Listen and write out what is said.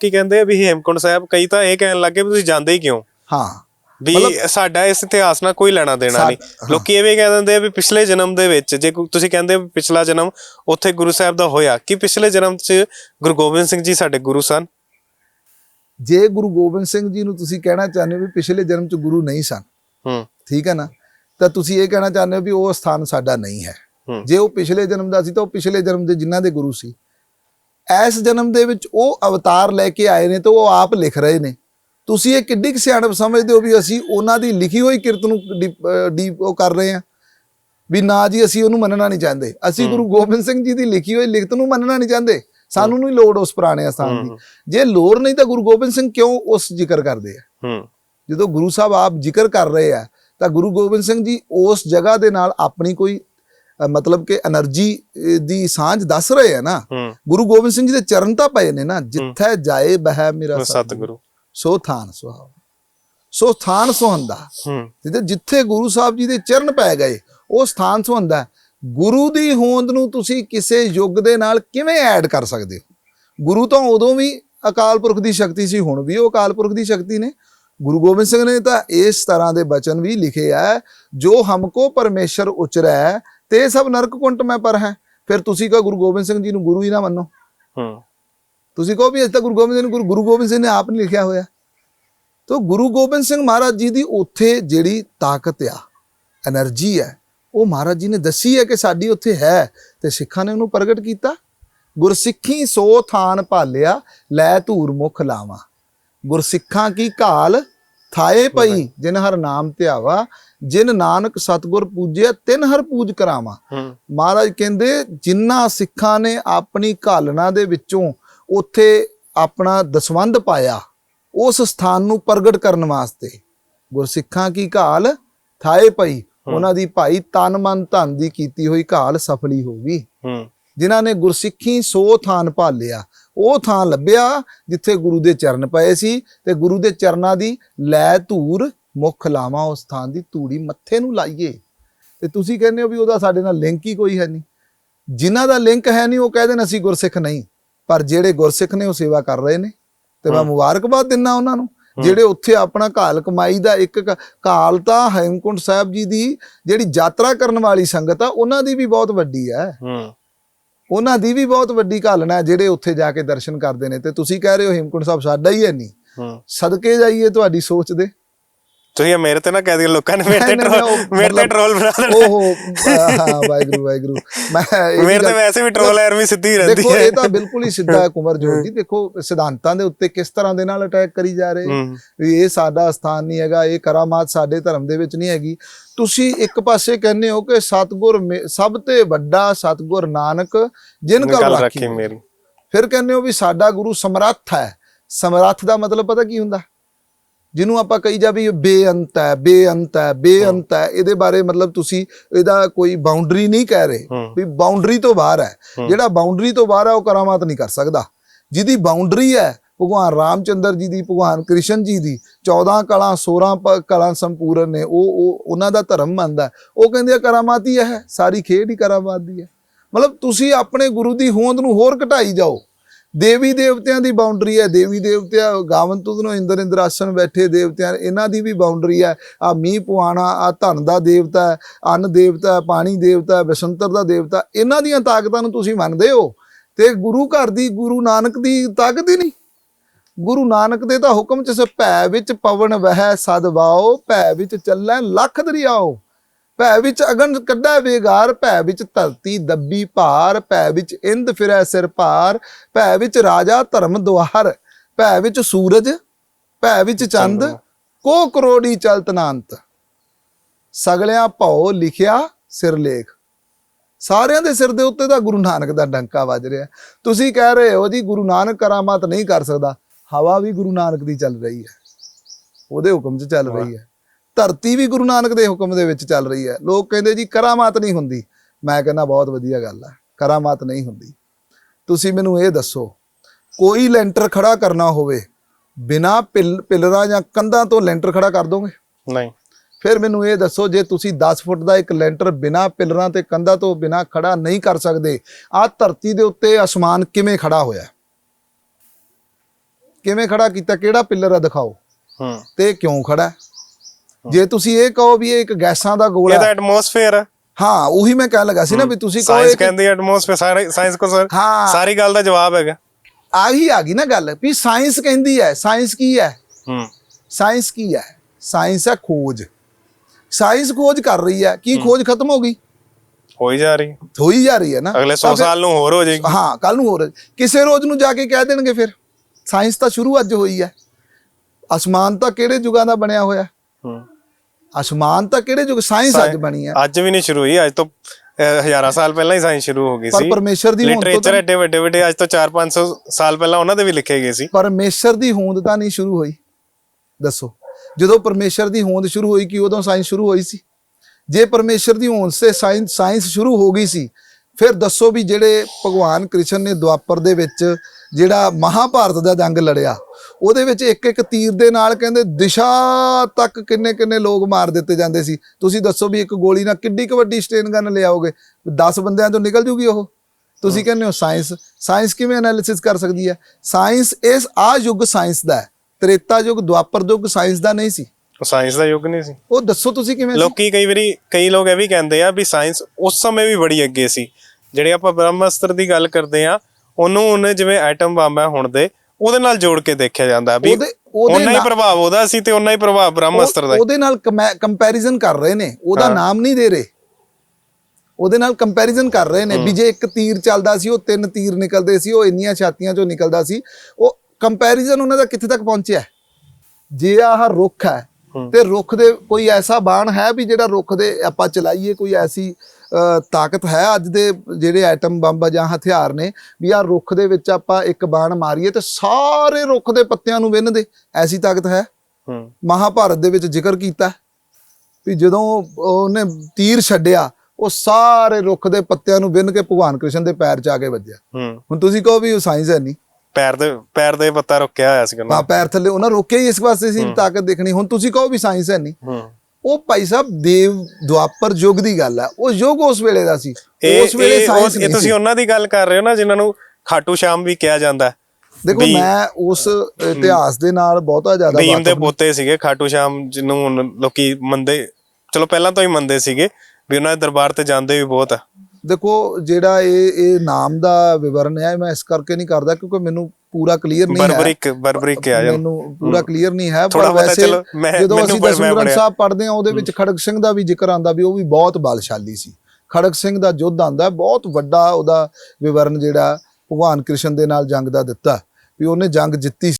ਕੀ ਕਹਿੰਦੇ ਆ ਵੀ ਹੇਮਕੁੰਟ ਸਾਹਿਬ ਕਈ ਤਾਂ ਇਹ ਕਹਿਣ ਲੱਗੇ ਵੀ ਤੁਸੀਂ ਜਾਂਦੇ ਹੀ ਕਿਉਂ? ਹਾਂ। ਵੀ ਸਾਡਾ ਇਸ ਇਤਿਹਾਸ ਨਾਲ ਕੋਈ ਲੈਣਾ ਦੇਣਾ ਨਹੀਂ। ਲੋਕੀ ਐਵੇਂ ਕਹਿ ਦਿੰਦੇ ਆ ਵੀ ਪਿਛਲੇ ਜਨਮ ਦੇ ਵਿੱਚ ਜੇ ਤੁਸੀਂ ਕਹਿੰਦੇ ਹੋ ਪਿਛਲਾ ਜਨਮ ਉੱਥੇ ਗੁਰੂ ਸਾਹਿਬ ਦਾ ਹੋਇਆ ਕਿ ਪਿਛਲੇ ਜਨਮ 'ਚ ਗੁਰੂ ਗੋਬਿੰਦ ਸਿੰਘ ਜੀ ਸਾਡੇ ਗੁਰੂ ਸਨ? ਜੇ ਗੁਰੂ ਗੋਬਿੰਦ ਸਿੰਘ ਜੀ ਨੂੰ ਤੁਸੀਂ ਕਹਿਣਾ ਚਾਹੁੰਦੇ ਹੋ ਵੀ ਪਿਛਲੇ ਜਨਮ ਚ ਗੁਰੂ ਨਹੀਂ ਸਨ ਹੂੰ। ਠੀਕ ਹੈ ਨਾ? ਤਾਂ ਤੁਸੀਂ ਇਹ ਕਹਿਣਾ ਚਾਹੁੰਦੇ ਹੋ ਵੀ ਉਹ ਸਥਾਨ ਸਾਡਾ ਨਹੀਂ ਹੈ। ਹੂੰ। ਜੇ ਉਹ ਪਿਛਲੇ ਜਨਮ ਦਾ ਸੀ ਤਾਂ ਉਹ ਪਿਛਲੇ ਜਨਮ ਦੇ ਜਿਨ੍ਹਾਂ ਦੇ ਗੁਰੂ ਸੀ। ਇਸ ਜਨਮ ਦੇ ਵਿੱਚ ਉਹ ਅਵਤਾਰ ਲੈ ਕੇ ਆਏ ਨੇ ਤਾਂ ਉਹ ਆਪ ਲਿਖ ਰਹੇ ਨੇ। ਤੁਸੀਂ ਇਹ ਕਿੱਡੀ ਕੁ ਸਿਆਣਪ ਸਮਝਦੇ ਹੋ ਵੀ ਅਸੀਂ ਉਹਨਾਂ ਦੀ ਲਿਖੀ ਹੋਈ ਕਿਰਤ ਨੂੰ ਡੀ- ਉਹ ਕਰ ਰਹੇ ਹਾਂ? ਵੀ ਨਾ ਜੀ ਅਸੀਂ ਉਹਨੂੰ ਮੰਨਣਾ ਨਹੀਂ ਚਾਹੁੰਦੇ। ਅਸੀਂ ਗੁਰੂ ਗੋਬਿੰਦ ਸਿੰਘ ਜੀ ਦੀ ਲਿਖੀ ਹੋਈ ਲਿਖਤ ਨੂੰ ਮੰਨਣਾ ਨਹੀਂ ਚਾਹੁੰਦੇ। ਸਾਨੂੰ ਨਹੀਂ ਲੋੜ ਉਸ ਪੁਰਾਣੇ ਸਥਾਨ ਦੀ। ਜੇ ਲੋੜ ਨਹੀਂ ਤਾਂ ਗੁਰੂ ਗੋਬਿੰਦ ਸਿੰਘ ਕਿਉਂ ਉਸ ਜ਼ਿਕਰ ਕਰਦੇ ਆ? ਜਦੋਂ ਗੁਰੂ ਸਾਹਿਬ ਆਪ ਜ਼ਿਕਰ ਕਰ ਰਹੇ ਆ ਤਾਂ ਗੁਰੂ ਗੋਬਿੰਦ ਸਿੰਘ ਜੀ ਉਸ ਜਗ੍ਹਾ ਦੇ ਨਾਲ ਆਪਣੀ ਕੋਈ ਮਤਲਬ ਕਿ એનર્ਜੀ ਦੀ ਸਾਂਝ ਦੱਸ ਰਹੇ ਆ ਨਾ। ਗੁਰੂ ਗੋਬਿੰਦ ਸਿੰਘ ਜੀ ਦੇ ਚਰਨ ਤਾਂ ਪਏ ਨੇ ਨਾ ਜਿੱਥੇ ਜਾਏ ਬਹਿ ਮੇਰਾ ਸਤਿਗੁਰੂ। ਸੋ ਥਾਨ ਸੁਹਾਵ। ਸੋ ਥਾਨ ਸੁਹੰਦਾ ਜਿੱਥੇ ਜਿੱਥੇ ਗੁਰੂ ਸਾਹਿਬ ਜੀ ਦੇ ਚਰਨ ਪੈ ਗਏ ਉਹ ਸਥਾਨ ਸੁਹੰਦਾ ਗੁਰੂ ਦੀ ਹੋਂਦ ਨੂੰ ਤੁਸੀਂ ਕਿਸੇ ਯੁੱਗ ਦੇ ਨਾਲ ਕਿਵੇਂ ਐਡ ਕਰ ਸਕਦੇ ਹੋ? ਗੁਰੂ ਤਾਂ ਉਦੋਂ ਵੀ ਅਕਾਲ ਪੁਰਖ ਦੀ ਸ਼ਕਤੀ ਸੀ ਹੁਣ ਵੀ ਉਹ ਅਕਾਲ ਪੁਰਖ ਦੀ ਸ਼ਕਤੀ ਨੇ। ਗੁਰੂ ਗੋਬਿੰਦ ਸਿੰਘ ਨੇ ਤਾਂ ਇਸ ਤਰ੍ਹਾਂ ਦੇ ਬਚਨ ਵੀ ਲਿਖੇ ਆ ਜੋ ਹਮਕੋ ਪਰਮੇਸ਼ਰ ਉਚਰੈ ਤੇ ਇਹ ਸਭ ਨਰਕ ਕੁੰਟ ਮੈਂ ਪਰ ਹੈ। ਫਿਰ ਤੁਸੀਂ ਕਹੋ ਗੁਰੂ ਗੋਬਿੰਦ ਸਿੰਘ ਜੀ ਨੂੰ ਗੁਰੂ ਹੀ ਨਾ ਮੰਨੋ। ਹੂੰ। ਤੁਸੀਂ ਕਹੋ ਵੀ ਅਜੇ ਤੱਕ ਗੁਰੂ ਗੋਬਿੰਦ ਸਿੰਘ ਨੂੰ ਗੁਰੂ ਗੋਬਿੰਦ ਸਿੰਘ ਨੇ ਆਪ ਨਹੀਂ ਲਿਖਿਆ ਹੋਇਆ। ਤੋ ਗੁਰੂ ਗੋਬਿੰਦ ਸਿੰਘ ਮਹਾਰਾਜ ਜੀ ਦੀ ਉੱਥੇ ਜਿਹੜੀ ਤਾਕਤ ਆ એનર્ਜੀ ਹੈ ਉਹ ਮਹਾਰਾਜ ਜੀ ਨੇ ਦੱਸੀ ਹੈ ਕਿ ਸਾਡੀ ਉੱਥੇ ਹੈ ਤੇ ਸਿੱਖਾਂ ਨੇ ਉਹਨੂੰ ਪ੍ਰਗਟ ਕੀਤਾ। ਗੁਰਸਿੱਖੀ ਸੋ ਥਾਨ ਭਾਲਿਆ ਲੈ ਧੂਰ ਮੁਖ ਲਾਵਾ। ਗੁਰਸਿੱਖਾਂ ਕੀ ਕਾਲ ਥਾਏ ਪਈ ਜਿਨ ਹਰ ਨਾਮ ਧਿਆਵਾ ਜਿਨ ਨਾਨਕ ਸਤਗੁਰ ਪੂਜਿਆ ਤਿਨ ਹਰ ਪੂਜ ਕਰਾਵਾ। ਮਹਾਰਾਜ ਕਹਿੰਦੇ ਜਿਨ੍ਹਾਂ ਸਿੱਖਾਂ ਨੇ ਆਪਣੀ ਘਾਲਣਾ ਦੇ ਵਿੱਚੋਂ ਉੱਥੇ ਆਪਣਾ ਦਸਵੰਧ ਪਾਇਆ ਉਸ ਸਥਾਨ ਨੂੰ ਪ੍ਰਗਟ ਕਰਨ ਵਾਸਤੇ। ਗੁਰਸਿੱਖਾਂ ਕੀ ਘਾਲ? ਥਾਏ ਪਈ ਉਹਨਾਂ ਦੀ ਭਾਈ ਤਨ ਮਨ ਧਨ ਦੀ ਕੀਤੀ ਹੋਈ ਘਾਲ ਸਫਲੀ ਹੋ ਗਈ। ਹੂੰ। ਜਿਨ੍ਹਾਂ ਨੇ ਗੁਰਸਿੱਖੀ ਸੋ ਥਾਨ ਭਾਲਿਆ। ਉਹ ਥਾਂ ਲੱਭਿਆ ਜਿੱਥੇ ਗੁਰੂ ਦੇ ਚਰਨ ਪਏ ਸੀ ਤੇ ਗੁਰੂ ਦੇ ਚਰਨਾਂ ਦੀ ਲੈ ਧੂਰ ਮੁਖ ਲਾਵਾਂ ਉਸ ਥਾਂ ਦੀ ਧੂੜੀ ਮੱਥੇ ਨੂੰ ਲਾਈਏ। ਤੇ ਤੁਸੀਂ ਕਹਿੰਦੇ ਹੋ ਵੀ ਉਹਦਾ ਸਾਡੇ ਨਾਲ ਲਿੰਕ ਹੀ ਕੋਈ ਹੈ ਨਹੀਂ। ਜਿਨ੍ਹਾਂ ਦਾ ਲਿੰਕ ਹੈ ਨਹੀਂ ਉਹ ਕਹਿੰਦੇ ਨੇ ਅਸੀਂ ਗੁਰਸਿੱਖ ਨਹੀਂ। ਪਰ ਜਿਹੜੇ ਗੁਰਸਿੱਖ ਨੇ ਉਹ ਸੇਵਾ ਕਰ ਰਹੇ ਨੇ। ਤੇ ਮੈਂ ਮੁਬਾਰਕਬਾਦ ਦਿੰਨਾ ਉਹਨਾਂ ਨੂੰ। ਜਿਹੜੇ ਉੱਥੇ ਆਪਣਾ ਘਾਲ ਕਮਾਈ ਦਾ ਇੱਕ ਕ- ਘਾਲ ਤਾਂ ਹੈਮਕੁੰਟ ਸਾਹਿਬ ਜੀ ਦੀ ਜਿਹੜੀ ਯਾਤਰਾ ਕਰਨ ਵਾਲੀ ਸੰਗਤ ਆ ਉਹਨਾਂ ਦੀ ਵੀ ਬਹੁਤ ਵੱਡੀ ਹੈ। ਹੂੰ। ਉਹਨਾਂ ਦੀ ਵੀ ਬਹੁਤ ਵੱਡੀ ਘਾਲਣਾ ਹੈ ਜਿਹੜੇ ਉੱਥੇ ਜਾ ਕੇ ਦਰਸ਼ਨ ਕਰਦੇ ਨੇ। ਤੇ ਤੁਸੀਂ ਕਹਿ ਰਹੇ ਹੋ ਹੇਮਕੁੰਟ ਸਾਹਿਬ ਸਾਡਾ ਹੀ ਹੈ ਨਹੀਂ। ਹੂੰ। ਸਦਕੇ ਜਾਈਏ ਤੁਹਾਡੀ ਸੋਚ ਦੇ। ਤੁਸੀਂ ਇਹ ਮੇਰੇ ਤੇ ਨਾ ਕਹਿ ਦਿਓ ਲੋਕਾਂ ਨੇ ਮੇਰੇ ਤੇ ਟਰੋਲ ਮੇਰੇ ਤੇ ਟਰੋਲ ਬਣਾ ਦੇਣਾ ਓਹੋ ਹਾਂ ਵਾਹਿਗੁਰੂ ਵਾਹਿਗੁਰੂ। ਮੈਂ ਮੇਰੇ ਤੇ ਵੈਸੇ ਵੀ ਟਰੋਲ ਐਰਮੀ ਸਿੱਧੀ ਰਹਿੰਦੀ ਦੇਖੋ ਹੈ। ਇਹ ਤਾਂ ਬਿਲਕੁਲ ਹੀ ਸਿੱਧਾ ਹੈ ਕੁਮਰ ਜੋਤ ਜੀ। ਦੇਖੋ ਸਿਧਾਂਤਾਂ ਦੇ ਉੱਤੇ ਕਿਸ ਤਰ੍ਹਾਂ ਦੇ ਨਾਲ ਅਟੈਕ ਕਰੀ ਜਾ ਰਹੇ। ਵੀ ਇਹ ਸਾਡਾ ਸਥਾਨ ਨਹੀਂ ਹੈਗਾ ਇਹ ਕਰਾਮਾਤ ਸਾਡੇ ਧਰਮ ਦੇ ਵਿੱਚ ਨਹੀਂ ਹੈਗੀ। ਤੁਸੀਂ ਇੱਕ ਪਾਸੇ ਕਹਿੰਦੇ ਹੋ ਕਿ ਸਤਗੁਰ ਸਭ ਤੇ ਵੱਡਾ ਸਤਗੁਰ ਨਾਨਕ ਜਿਨ ਕਲ ਰੱਖੀ ਮੇਰੀ। ਫਿਰ ਕਹਿੰਦੇ ਹੋ ਵੀ ਸਾਡਾ ਗੁਰੂ ਸਮਰੱਥ ਹੈ। ਸਮਰੱਥ ਦਾ ਮਤਲਬ ਪਤਾ ਕੀ ਹੁੰਦਾ? ਜਿਹਨੂੰ ਆਪਾਂ ਕਹੀ ਜਾ ਵੀ ਬੇਅੰਤ ਹੈ ਬੇਅੰਤ ਹੈ ਬੇਅੰਤ ਹੈ ਇਹਦੇ ਬਾਰੇ ਮਤਲਬ ਤੁਸੀਂ ਇਹਦਾ ਕੋਈ ਬਾਉਂਡਰੀ ਨਹੀਂ ਕਹਿ ਰਹੇ ਵੀ ਬਾਉਂਡਰੀ ਤੋਂ ਬਾਹਰ ਹੈ। ਜਿਹੜਾ ਬਾਉਂਡਰੀ ਤੋਂ ਬਾਹਰ ਹੈ ਉਹ ਕਰਾਮਾਤ ਨਹੀਂ ਕਰ ਸਕਦਾ। ਜਿਹਦੀ ਬਾਉਂਡਰੀ ਹੈ ਭਗਵਾਨ ਰਾਮਚੰਦਰ ਜੀ ਦੀ ਭਗਵਾਨ ਕ੍ਰਿਸ਼ਨ ਜੀ ਦੀ 14 ਕਲਾ 16 ਪ- ਕਲਾ ਸੰਪੂਰਨ ਨੇ ਉਹ ਉਹ ਉਹਨਾਂ ਦਾ ਧਰਮ ਮੰਨਦਾ। ਉਹ ਕਹਿੰਦੇ ਆ ਕਰਾਮਾਤ ਹੀ ਹੈ ਸਾਰੀ ਖੇਡ ਹੀ ਕਰਾਮਾਤ ਦੀ ਹੈ। ਮਤਲਬ ਤੁਸੀਂ ਆਪਣੇ ਗੁਰੂ ਦੀ ਹੋਂਦ ਨੂੰ ਹੋਰ ਘਟਾਈ ਜਾਓ। ਦੇਵੀ ਦੇਵਤਿਆਂ ਦੀ ਬਾਉਂਡਰੀ ਹੈ, ਦੇਵੀ ਦੇਵਤਿਆਂ ਗਾਵਨ ਤੁਧ ਨੂੰ ਇੰਦਰ ਇੰਦਰਾਸਨ ਬੈਠੇ ਦੇਵਤਿਆਂ, ਇਹਨਾਂ ਦੀ ਵੀ ਬਾਉਂਡਰੀ ਹੈ। ਆ ਮੀਂਹ ਪੁਆਣਾ ਆ ਧਨ ਦਾ ਦੇਵਤਾ ਹੈ, ਅੰਨ ਦੇਵਤਾ ਹੈ, ਪਾਣੀ ਦੇਵਤਾ ਹੈ, ਬਸੰਤਰ ਦਾ ਦੇਵਤਾ ਇਹਨਾਂ ਦੀਆਂ ਤਾਕਤਾਂ ਨੂੰ ਤੁਸੀਂ ਮੰਨਦੇ ਹੋ? ਤੇ ਗੁਰੂ ਘਰ ਦੀ, ਗੁਰੂ ਨਾਨਕ ਦੀ ਤਾਕਤ ਹੀ ਨਹੀਂ। ਗੁਰੂ ਨਾਨਕ ਦੇ ਤਾਂ ਹੁਕਮ ਚ ਸ ਭੈ ਵਿੱਚ ਪਵਨ ਵਹਿ ਸਦਵਾਓ ਭੈ ਵਿੱਚ ਚੱਲੈ, ਲੱਖ ਦਰਿਆਓ। ਭੈ ਵਿੱਚ ਅਗਨ ਕੱਢੈ ਵੇਗਾਰ ਭੈ ਵਿੱਚ ਧਰਤੀ ਦੱਬੀ ਭਾਰ ਭੈ ਵਿੱਚ ਇੰਦ ਫਿਰੈ ਸਿਰ ਭਾਰ ਭੈ ਵਿੱਚ ਰਾਜਾ ਧਰਮ ਦੁਆਰ ਭੈ ਵਿੱਚ ਸੂਰਜ ਭੈ ਵਿੱਚ ਚੰਦ ਕੋ ਕਰੋੜੀ ਚਲਤ ਨਾਂਤ ਸਗਲਿਆਂ ਭਉ ਲਿਖਿਆ ਸਿਰਲੇਖ ਸਾਰਿਆਂ ਦੇ ਸਿਰ ਦੇ ਉੱਤੇ ਤਾਂ ਗੁਰੂ ਨਾਨਕ ਦਾ ਡੰਕਾ ਵੱਜ ਰਿਹਾ। ਤੁਸੀਂ ਕਹਿ ਰਹੇ ਹੋ ਜੀ ਗੁਰੂ ਨਾਨਕ ਕਰਾਮਾਤ ਨਹੀਂ ਕਰ ਸਕਦਾ। ਹਵਾ ਵੀ ਗੁਰੂ ਨਾਨਕ ਦੀ ਚੱਲ ਰਹੀ ਹੈ। ਉਹਦੇ ਹੁਕਮ 'ਚ ਚੱਲ ਰਹੀ ਹੈ। ਧਰਤੀ ਵੀ ਗੁਰੂ ਨਾਨਕ ਦੇ ਹੁਕਮ ਦੇ ਵਿੱਚ ਚੱਲ ਰਹੀ ਹੈ। ਲੋਕ ਕਹਿੰਦੇ ਜੀ ਕਰਾਮਾਤ ਨਹੀਂ ਹੁੰਦੀ। ਮੈਂ ਕਹਿੰਦਾ ਬਹੁਤ ਵਧੀਆ ਗੱਲ ਹੈ। ਕਰਾਮਾਤ ਨਹੀਂ ਹੁੰਦੀ। ਤੁਸੀਂ ਮੈਨੂੰ ਇਹ ਦੱਸੋ ਕੋਈ ਲੈਂਟਰ ਖੜਾ ਕਰਨਾ ਹੋਵੇ ਬਿਨਾ ਪਿਲਰਾਂ ਜਾਂ ਕੰਧਾਂ ਤੋਂ ਲੈਂਟਰ ਖੜਾ ਕਰ ਦੋਗੇ? ਨਹੀਂ। ਫਿਰ ਮੈਨੂੰ ਇਹ ਦੱਸੋ ਜੇ ਤੁਸੀਂ 10 ਫੁੱਟ ਦਾ ਇੱਕ ਲੈਂਟਰ ਬਿਨਾ ਪਿਲਰਾਂ ਤੇ ਕੰਧਾਂ ਤੋਂ ਬਿਨਾ ਖੜਾ ਨਹੀਂ ਕਰ ਸਕਦੇ ਆ ਧਰਤੀ ਦੇ ਉੱਤੇ ਅਸਮਾਨ ਕਿਵੇਂ ਖੜਾ ਹੋਇਆ? ਕਿਵੇਂ ਖੜਾ ਕੀਤਾ? ਕਿਹੜਾ ਪਿੱਲਰ ਆ ਦਿਖਾਓ। ਹੂੰ। ਤੇ ਕਿਉਂ ਖੜਾ? ਹੈ? ਜੇ ਤੁਸੀਂ ਇਹ ਕਹੋ ਵੀ ਇਹ ਇੱਕ ਗੈਸਾਂ ਦਾ ਗੋਲਾ ਇਹ ਤਾਂ ਐਟਮੋਸਫੇਅਰ ਹੈ। ਹਾਂ ਉਹੀ ਮੈਂ ਕਹਿਣ ਲੱਗਾ ਸੀ ਨਾ ਵੀ ਤੁਸੀਂ ਕਹੋ ਸਾਇੰਸ ਕਹਿੰਦੀ ਐਟਮੋਸਫੇਅਰ ਸਾਰੇ ਸਾਇੰਸ ਕੋ ਸਰ ਹਾਂ। ਸਾਰੀ ਗੱਲ ਦਾ ਜਵਾਬ ਹੈਗਾ। ਆ ਹੀ ਆ ਗਈ ਨਾ ਗੱਲ ਵੀ ਸਾਇੰਸ ਕਹਿੰਦੀ ਹੈ। ਸਾਇੰਸ ਕੀ ਹੈ? ਹੂੰ। ਸਾਇੰਸ ਕੀ ਹੈ? ਸਾਇੰਸ ਹੈ ਖੋਜ। ਸਾਇੰਸ ਖੋਜ ਕਰ ਰਹੀ ਹੈ। ਕੀ ਖੋਜ ਖਤਮ ਹੋ ਗਈ? ਹੋਈ ਜਾ ਰਹੀ। ਹੋਈ ਜਾ ਰਹੀ ਹੈ ਨਾ। ਅਗਲੇ 100 ਤਾਂ ਫਿਰ- ਸਾਲ ਨੂੰ ਹੋਰ ਹੋ ਜਾਏਗੀ। ਹਾਂ ਕੱਲ ਨੂੰ ਹੋਰ ਕਿਸੇ ਰੋਜ਼ ਨੂੰ ਜਾ ਕੇ ਕਹਿ ਦੇਣਗੇ ਫਿਰ। ਸਾਇੰਸ ਤਾਂ ਸ਼ੁਰੂ ਅੱਜ ਹੋਈ ਹੈ। ਅਸਮਾਨ ਤਾਂ ਕਿਹੜੇ ਯੁਗਾਂ ਦਾ ਬਣਿਆ ਹੋਇਆ ਹੂੰ। ਅਸਮਾਨ ਤਾਂ ਕਿਹੜੇ ਯੁਗ ਸਾਇੰਸ ਅੱਜ ਬਣੀ ਹੈ ਅੱਜ ਵੀ ਨਹੀਂ ਸ਼ੁਰੂ ਹੋਈ ਅੱਜ ਤੋਂ ਹਜ਼ਾਰਾਂ ਸਾਲ ਪਹਿਲਾਂ ਹੀ ਸਾਇੰਸ ਸ਼ੁਰੂ ਹੋ ਗਈ ਪਰ ਸੀ। ਪਰਮੇਸ਼ਰ ਦੀ ਹੋਂਦ ਤੋਂ ਲਿਟਰੇਚਰ ਐਡੇ ਵੱਡੇ ਵੱਡੇ ਅੱਜ ਤੋਂ 4-500 ਸਾਲ ਪਹਿਲਾਂ ਉਹਨਾਂ ਦੇ ਵੀ ਲਿਖੇ ਗਏ ਸੀ। ਪਰਮੇਸ਼ਰ ਦੀ ਹੋਂਦ ਤਾਂ ਨਹੀਂ ਸ਼ੁਰੂ ਹੋਈ। ਦੱਸੋ ਜਦੋਂ ਪਰਮੇਸ਼ਰ ਦੀ ਹੋਂਦ ਸ਼ੁਰੂ ਹੋਈ ਕਿ ਉਦੋਂ ਸਾਇੰਸ ਸ਼ੁਰੂ ਹੋਈ ਸੀ? ਜੇ ਪਰਮੇਸ਼ਰ ਦੀ ਹੋਂਦ ਸੇ ਸਾਇੰਸ ਸਾਇੰਸ ਸ਼ੁਰੂ ਹੋ ਗਈ ਸੀ ਫਿਰ ਦੱਸੋ ਵੀ ਜਿਹੜੇ ਭਗਵਾਨ ਕ੍ਰਿਸ਼ਨ ਨੇ ਦੁਆਪਰ ਦੇ ਵਿੱਚ ਜਿਹੜਾ ਮਹਾਭਾਰਤ ਦਾ ਜੰਗ ਲੜਿਆ ਉਹਦੇ ਵਿੱਚ ਇੱਕ ਇੱਕ ਤੀਰ ਦੇ ਨਾਲ ਕਹਿੰਦੇ ਦਿਸ਼ਾ ਤੱਕ ਕਿੰਨੇ ਕਿੰਨੇ ਲੋਕ ਮਾਰ ਦਿੱਤੇ ਜਾਂਦੇ ਸੀ। ਤੁਸੀਂ ਦੱਸੋ ਵੀ ਇੱਕ ਗੋਲੀ ਨਾਲ ਕਿੱਡੀ ਕੁ ਵੱਡੀ ਸਟੇਨ ਗਨ ਲਿਆਓਗੇ? 10 ਬੰਦਿਆਂ ਤੋਂ ਨਿਕਲ ਜੂਗੀ ਉਹ। ਤੁਸੀਂ ਕਹਿੰਦੇ ਹੋ ਸਾਇੰਸ ਸਾਇੰਸ ਕਿਵੇਂ ਐਨਾਲਿਸਿਸ ਕਰ ਸਕਦੀ ਹੈ? ਸਾਇੰਸ ਇਸ ਆ ਯੁੱਗ ਸਾਇੰਸ ਦਾ ਹੈ। ਤ੍ਰੇਤਾ ਯੁੱਗ ਦੁਆਪਰ ਯੁੱਗ ਸਾਇੰਸ ਦਾ ਨਹੀਂ ਸੀ। ਉਹ ਸਾਇੰਸ ਦਾ ਯੁੱਗ ਨਹੀਂ ਸੀ। ਉਹ ਦੱਸੋ ਤੁਸੀਂ ਕਿਵੇਂ? ਲੋਕੀ ਕਈ ਵਾਰੀ ਕਈ ਲੋਕ ਇਹ ਵੀ ਕਹਿੰਦੇ ਆ ਵੀ ਸਾਇੰਸ ਉਸ ਸਮੇਂ ਵੀ ਬੜੀ ਅੱਗੇ ਸੀ। ਜਿਹੜੇ ਆਪਾਂ ਬ੍ਰਹਮਸਤਰ ਦੀ ਗੱਲ ਕਰਦੇ ਆ ਉਹਨੂੰ ਉਹਨੇ ਜਿਵੇਂ ਐਟਮ ਬੰਬ ਹੈ ਹੁਣ ਦੇ ਉਹਦੇ ਨਾਲ ਜੋੜ ਕੇ ਦੇਖਿਆ ਜਾਂਦਾ ਵੀ ਉਹਦੇ ਉਹਦੇ ਉਹਨਾਂ ਹੀ ਨਾਲ- ਪ੍ਰਭਾਵ ਉਹਦਾ ਸੀ ਤੇ ਉਹਨਾਂ ਹੀ ਪ੍ਰਭਾਵ ਬ੍ਰਹਮਸਤਰ ਦਾ ਉਹ- ਉਹਦੇ ਨਾਲ ਕੰਪੈਰੀਜ਼ਨ ਕਰ ਰਹੇ ਨੇ। ਉਹਦਾ ਨਾਮ ਨਹੀਂ ਦੇ ਰਹੇ। ਉਹਦੇ ਨਾਲ ਕੰਪੈਰੀਜ਼ਨ ਕਰ ਰਹੇ ਨੇ। ਵੀ ਜੇ ਇੱਕ ਤੀਰ ਚੱਲਦਾ ਸੀ ਉਹ ਤਿੰਨ ਤੀਰ ਨਿਕਲਦੇ ਸੀ ਉਹ ਇੰਨੀਆਂ ਛਾਤੀਆਂ ਚੋਂ ਨਿਕਲਦਾ ਸੀ। ਉਹ ਕੰਪੈਰੀਜ਼ਨ ਉਹਨਾਂ ਦਾ ਕਿੱਥੇ ਤੱਕ ਪਹੁੰਚਿਆ ਜੇ ਆਹ ਰੁੱਖ ਹੈ ਤੇ ਰੁੱਖ ਦੇ ਕੋਈ ਐਸਾ ਬਾਣ ਹੈ ਵੀ ਜਿਹੜਾ ਰੁੱਖ ਦੇ ਆਪਾਂ ਚਲਾਈਏ? ਕੋਈ ਐਸੀ ਤਾਕਤ ਹੈ ਅੱਜ ਦੇ ਜਿਹੜੇ ਐਟਮ ਬੰਬ ਜਾਂ ਹਥਿਆਰ ਨੇ ਵੀ ਆ ਰੁੱਖ ਦੇ ਵਿੱਚ ਆਪਾਂ ਇੱਕ ਬਾਣ ਮਾਰੀਏ ਤੇ ਸਾਰੇ ਰੁੱਖ ਦੇ ਪੱਤਿਆਂ ਨੂੰ ਵਿੰਨ ਦੇ? ਐਸੀ ਤਾਕਤ ਹੈ? ਹੂੰ। ਮਹਾਭਾਰਤ ਦੇ ਵਿੱਚ ਜ਼ਿਕਰ ਕੀਤਾ। ਵੀ ਜਦੋਂ ਉਹਨੇ ਤੀਰ ਛੱਡਿਆ ਉਹ ਸਾਰੇ ਰੁੱਖ ਦੇ ਪੱਤਿਆਂ ਨੂੰ ਵਿੰਨ ਕੇ ਭਗਵਾਨ ਕ੍ਰਿਸ਼ਨ ਦੇ ਪੈਰ 'ਚ ਆ ਕੇ ਵੱਜਿਆ। ਹੁਣ ਤੁਸੀਂ ਕਹੋ ਵੀ ਉਹ ਸਾਇੰਸ ਹੈ ਨਹੀਂ। ਪੈਰ ਦੇ ਪੈਰ ਦੇ ਪੱਤਾ ਰੁਕਿਆ ਹੋਇਆ ਸੀ ਕਹਿੰਦਾ ਪੈਰ ਥੱਲੇ ਉਹਨਾਂ ਰੋਕਿਆ ਹੀ ਇਸ ਵਾਸਤੇ ਸੀ ਤਾਕਤ ਦੇਖਣੀ। ਹੁਣ ਤੁਸੀਂ ਕਹੋ ਵੀ ਸਾਇੰਸ ਹੈ ਨਹੀਂ ਹੂੰ। ਉਹ ਭਾਈ ਸਾਹਿਬ ਦੇਵ ਦੁਆਪਰ ਯੁੱਗ ਦੀ ਗੱਲ ਹੈ ਉਹ ਯੁੱਗ ਉਸ ਵੇਲੇ ਦਾ ਸੀ। ਉਸ ਵੇਲੇ ਸਾਇੰਸ ਨਹੀਂ ਤੁਸੀਂ ਉਹਨਾਂ ਦੀ ਗੱਲ ਕਰ ਰਹੇ ਹੋ ਨਾ ਜਿਨ੍ਹਾਂ ਨੂੰ ਖਾਟੂ ਸ਼ਾਮ ਵੀ ਕਿਹਾ ਜਾਂਦਾ। ਹੈ। ਦੇਖੋ ਮੈਂ ਉਸ ਇਤਿਹਾਸ ਦੇ ਨਾਲ ਬਹੁਤਾ ਜ਼ਿਆਦਾ ਭੀਮ ਦੇ ਪੋਤੇ ਸੀਗੇ ਖਾਟੂ ਸ਼ਾਮ ਜਿਹਨੂੰ ਲੋਕੀ ਮੰਨਦੇ ਚਲੋ ਪਹਿਲਾਂ ਤੋਂ ਹੀ ਮੰਨਦੇ ਸੀਗੇ ਵੀ ਉਹਨਾਂ ਦੇ ਦਰਬਾਰ ਤੇ ਜਾਂਦੇ ਵੀ ਬਹੁਤ ਆ। ਦੇਖੋ ਜਿਹੜਾ ਇਹ ਇਹ ਨਾਮ ਦਾ ਵਿਵਰਣ ਹੈ ਮੈਂ ਇਸ ਕਰਕੇ ਨਹੀਂ ਕਰਦਾ ਕਿਉਂਕਿ ਮੈਨੂੰ ਪੂਰਾ ਕਲੀਅਰ ਨਹੀਂ ਹੈ। ਬਰਬਰਿਕ ਬਰਬਰਿਕ ਕਿਹਾ ਜਾਂਦਾ ਮੈਨੂੰ ਪੂਰਾ ਕਲੀਅਰ ਨਹੀਂ ਹੈ ਪਰ ਵੈਸੇ ਜਦੋਂ ਅਸੀਂ ਮੈਂ ਗ੍ਰੰਥ। ਸਾਹਿਬ ਪੜ੍ਹਦੇ ਹਾਂ ਉਹਦੇ ਵਿੱਚ ਖੜਗ ਸਿੰਘ ਦਾ ਵੀ ਜ਼ਿਕਰ ਆਂਦਾ ਵੀ ਉਹ ਵੀ ਬਹੁਤ ਬਲਸ਼ਾਲੀ ਸੀ। ਖੜਗ ਸਿੰਘ ਦਾ ਯੁੱਧ ਆਂਦਾ ਬਹੁਤ ਵੱਡਾ ਉਹਦਾ ਵਿਵਰਣ ਜਿਹੜਾ ਭਗਵਾਨ ਕ੍ਰਿਸ਼ਨ ਦੇ ਨਾਲ ਜੰਗ ਦਾ ਦਿੱਤਾ ਵੀ ਉਹਨੇ ਜੰਗ ਜਿੱਤੀ